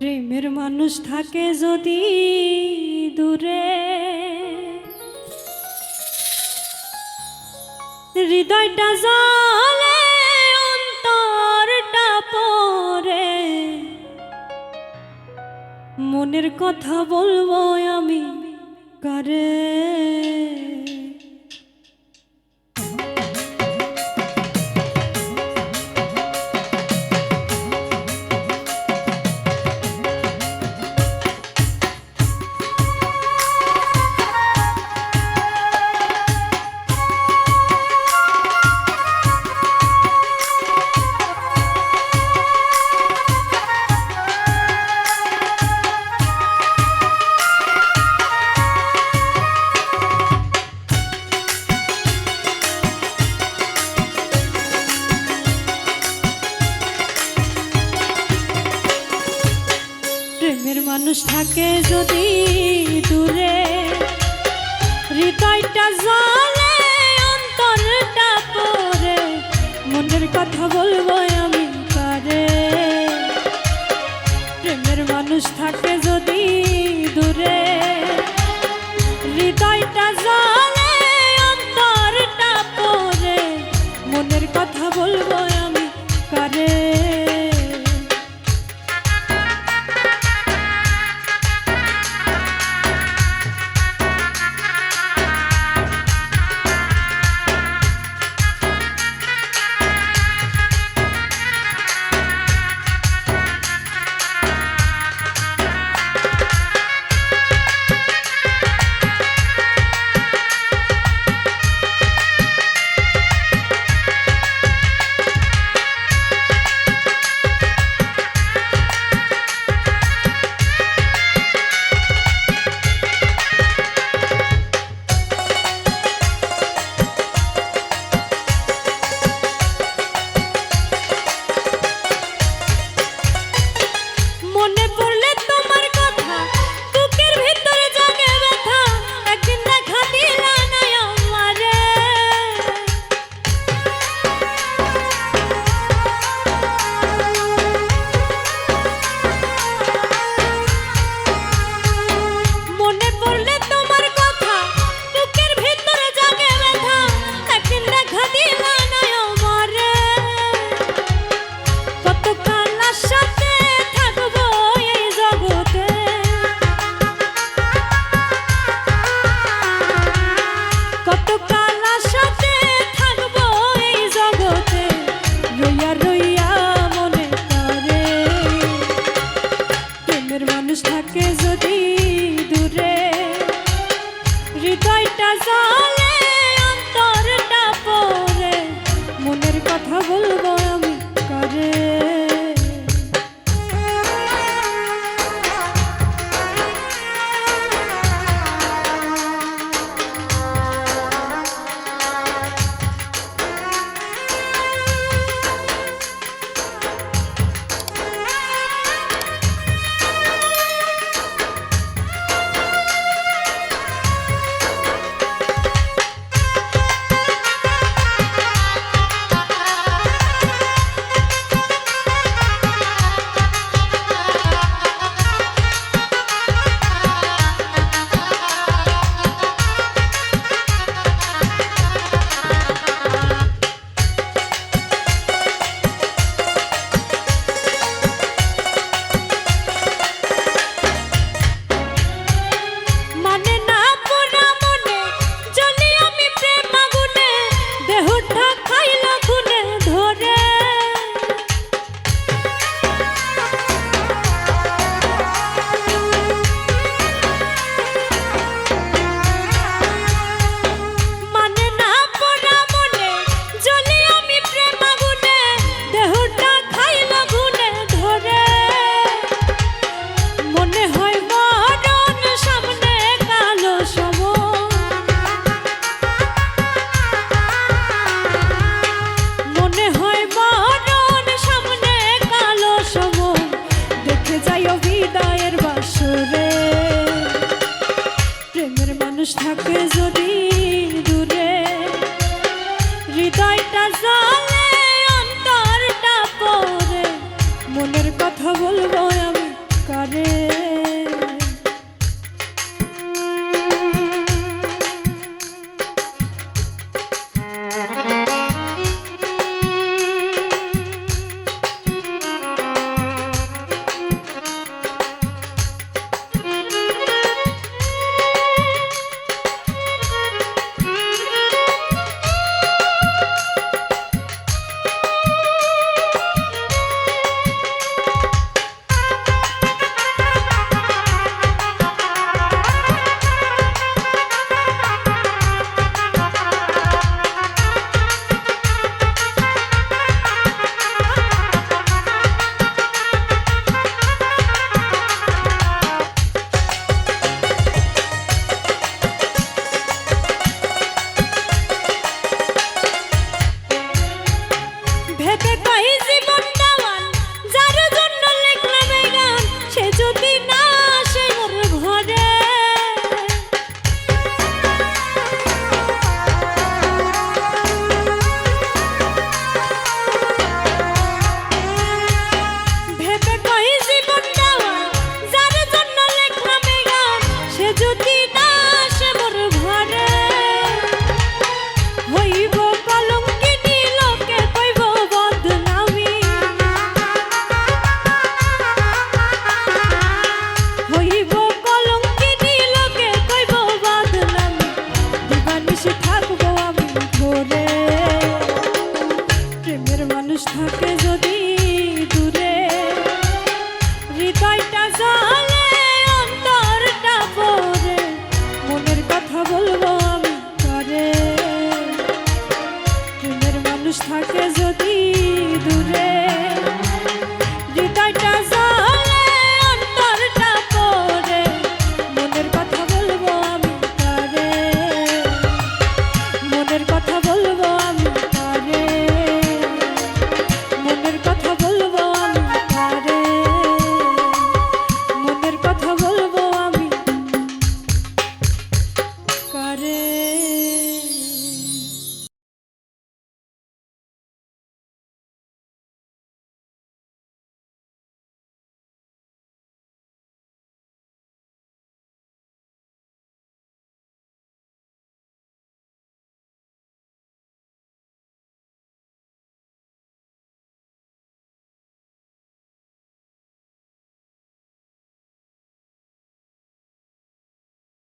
প্রেমের মানুষ থাকে যদি দূরে। হৃদয়টা জলে অন্তরটা পরে মনের কথা বলব আমি কারে? মানুষ থাকে যদি দূরে। হৃদয়টা জলে অন্তরটা পরে মনের কথা বলব আমি পারে প্রেমের মানুষ থাকে কথা বলব আমি কাজে হৃদয়টা জলে অন্তরটা পরে মনের কথা বলব